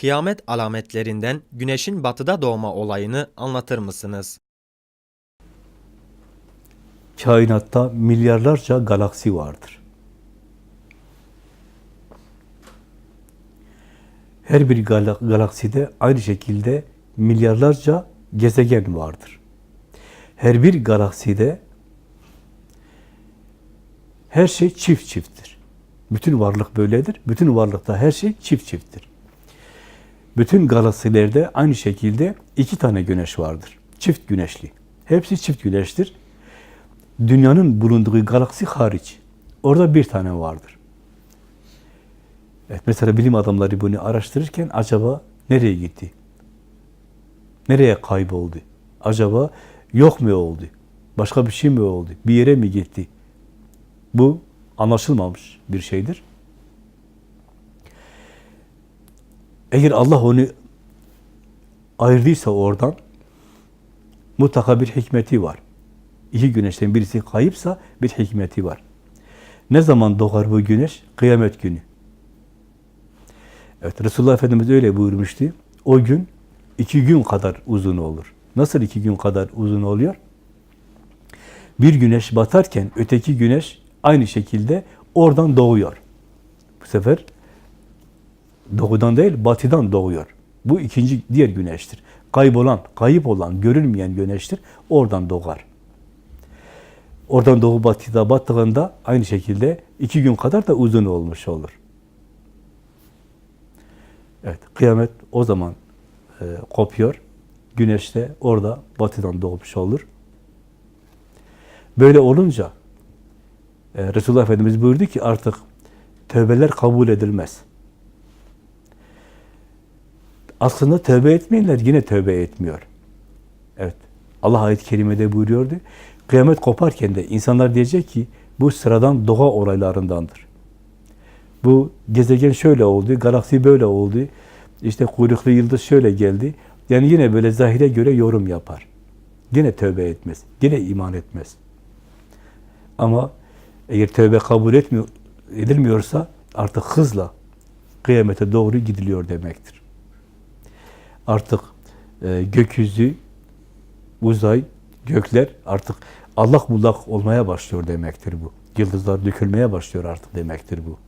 Kıyamet alametlerinden güneşin batıda doğma olayını anlatır mısınız? Kainatta milyarlarca galaksi vardır. Her bir gala- galakside aynı şekilde milyarlarca gezegen vardır. Her bir galakside her şey çift çifttir. Bütün varlık böyledir. Bütün varlıkta her şey çift çifttir. Bütün galaksilerde aynı şekilde iki tane güneş vardır. Çift güneşli. Hepsi çift güneştir. Dünyanın bulunduğu galaksi hariç. Orada bir tane vardır. Evet, mesela bilim adamları bunu araştırırken acaba nereye gitti? Nereye kayboldu? Acaba yok mu oldu? Başka bir şey mi oldu? Bir yere mi gitti? Bu anlaşılmamış bir şeydir. Eğer Allah onu ayırdıysa oradan mutlaka bir hikmeti var. İki güneşten birisi kayıpsa bir hikmeti var. Ne zaman doğar bu güneş? Kıyamet günü. Evet, Resulullah Efendimiz öyle buyurmuştu. O gün iki gün kadar uzun olur. Nasıl iki gün kadar uzun oluyor? Bir güneş batarken öteki güneş aynı şekilde oradan doğuyor. Bu sefer doğudan değil, batıdan doğuyor. Bu ikinci diğer güneştir. Kaybolan, kayıp olan, görünmeyen güneştir. Oradan doğar. Oradan doğu batıda battığında aynı şekilde iki gün kadar da uzun olmuş olur. Evet, kıyamet o zaman e, kopuyor. Güneş de orada batıdan doğmuş olur. Böyle olunca e, Resulullah Efendimiz buyurdu ki artık tövbeler kabul edilmez. Aslında tövbe etmeyenler yine tövbe etmiyor. Evet. Allah ayet-i kerimede buyuruyordu. Kıyamet koparken de insanlar diyecek ki bu sıradan doğa olaylarındandır. Bu gezegen şöyle oldu, galaksi böyle oldu, işte kuyruklu yıldız şöyle geldi. Yani yine böyle zahire göre yorum yapar. Yine tövbe etmez, yine iman etmez. Ama eğer tövbe kabul etmiyor, edilmiyorsa artık hızla kıyamete doğru gidiliyor demektir. Artık e, gökyüzü, uzay, gökler artık allak bullak olmaya başlıyor demektir bu. Yıldızlar dökülmeye başlıyor artık demektir bu.